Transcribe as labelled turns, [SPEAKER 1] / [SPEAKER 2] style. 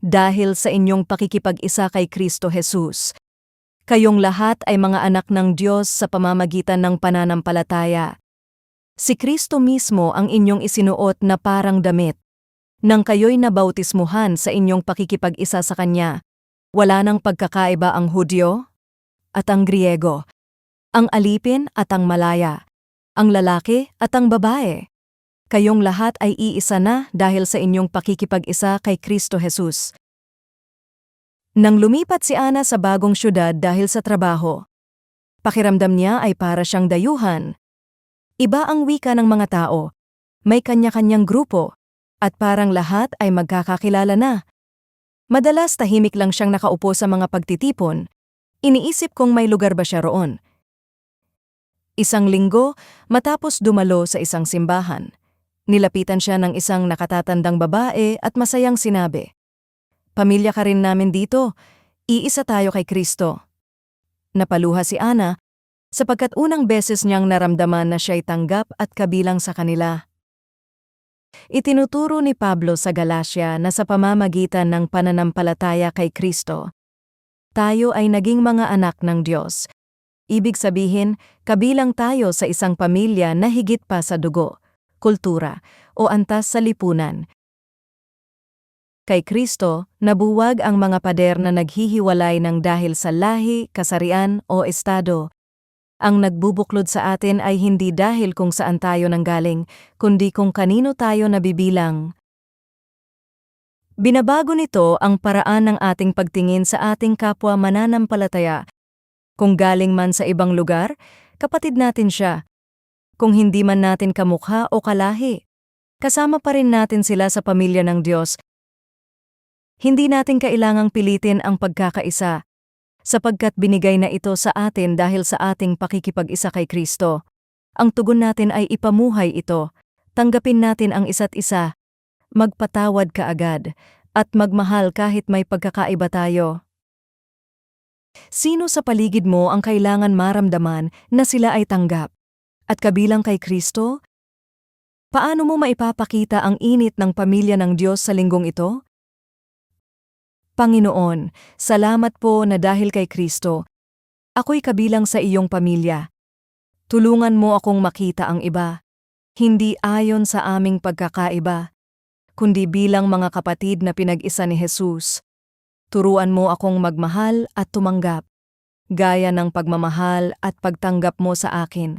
[SPEAKER 1] dahil sa inyong pakikipag-isa kay Kristo Jesus. Kayong lahat ay mga anak ng Diyos sa pamamagitan ng pananampalataya. Si Kristo mismo ang inyong isinuot na parang damit. Nang kayo'y nabautismuhan sa inyong pakikipag-isa sa Kanya, wala nang pagkakaiba ang Hudyo at ang Griego, ang alipin at ang malaya, ang lalaki at ang babae. Kayong lahat ay iisa na dahil sa inyong pakikipag-isa kay Kristo Jesus. Nang lumipat si Ana sa bagong syudad dahil sa trabaho, pakiramdam niya ay para siyang dayuhan. Iba ang wika ng mga tao, may kanya-kanyang grupo, at parang lahat ay magkakakilala na. Madalas tahimik lang siyang nakaupo sa mga pagtitipon. Iniisip kung may lugar ba siya roon. Isang linggo, matapos dumalo sa isang simbahan, nilapitan siya ng isang nakatatandang babae at masayang sinabi, Pamilya ka rin namin dito, iisa tayo kay Kristo. Napaluha si Ana, sapagkat unang beses niyang naramdaman na siya'y tanggap at kabilang sa kanila. Itinuturo ni Pablo sa Galacia na sa pamamagitan ng pananampalataya kay Kristo, tayo ay naging mga anak ng Diyos. Ibig sabihin, kabilang tayo sa isang pamilya na higit pa sa dugo, kultura, o antas sa lipunan. Kay Kristo, nabuwag ang mga pader na naghihiwalay ng dahil sa lahi, kasarian o estado. Ang nagbubuklod sa atin ay hindi dahil kung saan tayo nanggaling, kundi kung kanino tayo nabibilang. Binabago nito ang paraan ng ating pagtingin sa ating kapwa mananampalataya. Kung galing man sa ibang lugar, kapatid natin siya. Kung hindi man natin kamukha o kalahi, kasama pa rin natin sila sa pamilya ng Diyos hindi natin kailangang pilitin ang pagkakaisa, sapagkat binigay na ito sa atin dahil sa ating pakikipag-isa kay Kristo. Ang tugon natin ay ipamuhay ito, tanggapin natin ang isa't isa, magpatawad ka agad, at magmahal kahit may pagkakaiba tayo. Sino sa paligid mo ang kailangan maramdaman na sila ay tanggap? At kabilang kay Kristo? Paano mo maipapakita ang init ng pamilya ng Diyos sa linggong ito? Panginoon, salamat po na dahil kay Kristo, ako'y kabilang sa iyong pamilya. Tulungan mo akong makita ang iba, hindi ayon sa aming pagkakaiba, kundi bilang mga kapatid na pinag-isa ni Jesus. Turuan mo akong magmahal at tumanggap, gaya ng pagmamahal at pagtanggap mo sa akin.